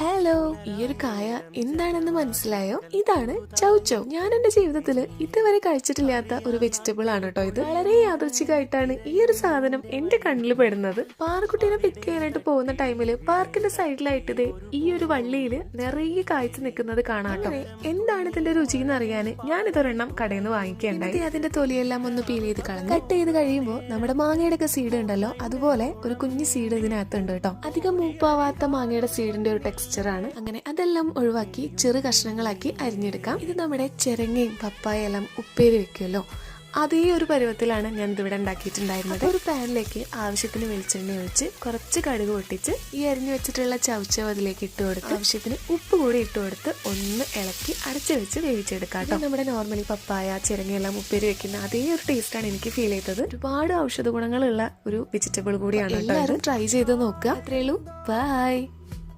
Hello ഈ ഒരു കായ എന്താണെന്ന് മനസ്സിലായോ? ഇതാണ് ചൗച്ചൗ ഞാൻ എന്റെ ജീവിതത്തിൽ ഇതുവരെ കഴിച്ചിട്ടില്ലാത്ത ഒരു വെജിറ്റബിൾ ആണ് കേട്ടോ ഇത്. വളരെ യാദൃച്ഛികമായിട്ടാണ് ഈ ഒരു സാധനം എന്റെ കണ്ണിൽ പെടുന്നത്. പാറക്കുട്ടീനെ പിക്ക് ചെയ്യാനായിട്ട് പോകുന്ന ടൈമിൽ പാർക്കിന്റെ സൈഡിലായിട്ട് ഇത് ഈ ഒരു വള്ളിയിൽ നിറയെ കായ്ച്ചു നിൽക്കുന്നത് കാണാട്ടോ എന്താണ് ഇതിന്റെ രുചി എന്ന് അറിയാൻ ഞാൻ ഇതൊരെണ്ണം കടയിൽ നിന്ന് വാങ്ങിക്കേണ്ടായി എന്നിട്ട് അതിന്റെ തൊലിയെല്ലാം ഒന്ന് പീൽ ചെയ്ത് കളഞ്ഞു. കട്ട് ചെയ്ത് കഴിയുമ്പോൾ നമ്മുടെ മാങ്ങയുടെ ഒക്കെ സീഡ് ഉണ്ടല്ലോ അതുപോലെ ഒരു കുഞ്ഞു സീഡ് ഇതിനകത്തുണ്ട് കേട്ടോ. അധികം മൂപ്പാവാത്ത മാങ്ങയുടെ സീഡിന്റെ ഒരു ടെക്സ്ചർ ആണ് അങ്ങനെ അതെല്ലാം ഒഴിവാക്കി ചെറു കഷ്ണങ്ങളാക്കി അരിഞ്ഞെടുക്കാം. ഇത് നമ്മുടെ ചെരങ്ങയും പപ്പായ എല്ലാം ഉപ്പേരി വെക്കുമല്ലോ. അതേ ഒരു പരുവത്തിലാണ് ഞാൻ ഇതിവിടെ ഉണ്ടാക്കിയിട്ടുണ്ടായിരുന്നത്. ഒരു പാനിലേക്ക് ആവശ്യത്തിന് വെളിച്ചെണ്ണ ഒഴിച്ച് കുറച്ച് കടുക് പൊട്ടിച്ച് ഈ അരിഞ്ഞു വെച്ചിട്ടുള്ള ചവച്ചവ് അതിലേക്ക് ഇട്ട് കൊടുത്ത് ആവശ്യത്തിന് ഉപ്പ് കൂടി ഇട്ട് കൊടുത്ത് ഒന്ന് ഇളക്കി അടച്ചു വെച്ച് വേവിച്ചെടുക്കാം കേട്ടോ. നമ്മുടെ നോർമലി പപ്പായ ചിരങ്ങയെല്ലാം ഉപ്പേരി വെക്കുന്ന അതേ ഒരു ടേസ്റ്റാണ് എനിക്ക് ഫീൽ ചെയ്തത്. ഒരുപാട് ഔഷധ ഗുണങ്ങളുള്ള ഒരു വെജിറ്റബിൾ കൂടിയാണ് എല്ലാവരും ട്രൈ ചെയ്ത് നോക്കുക. അത്രേ ഉള്ളൂ. ബൈ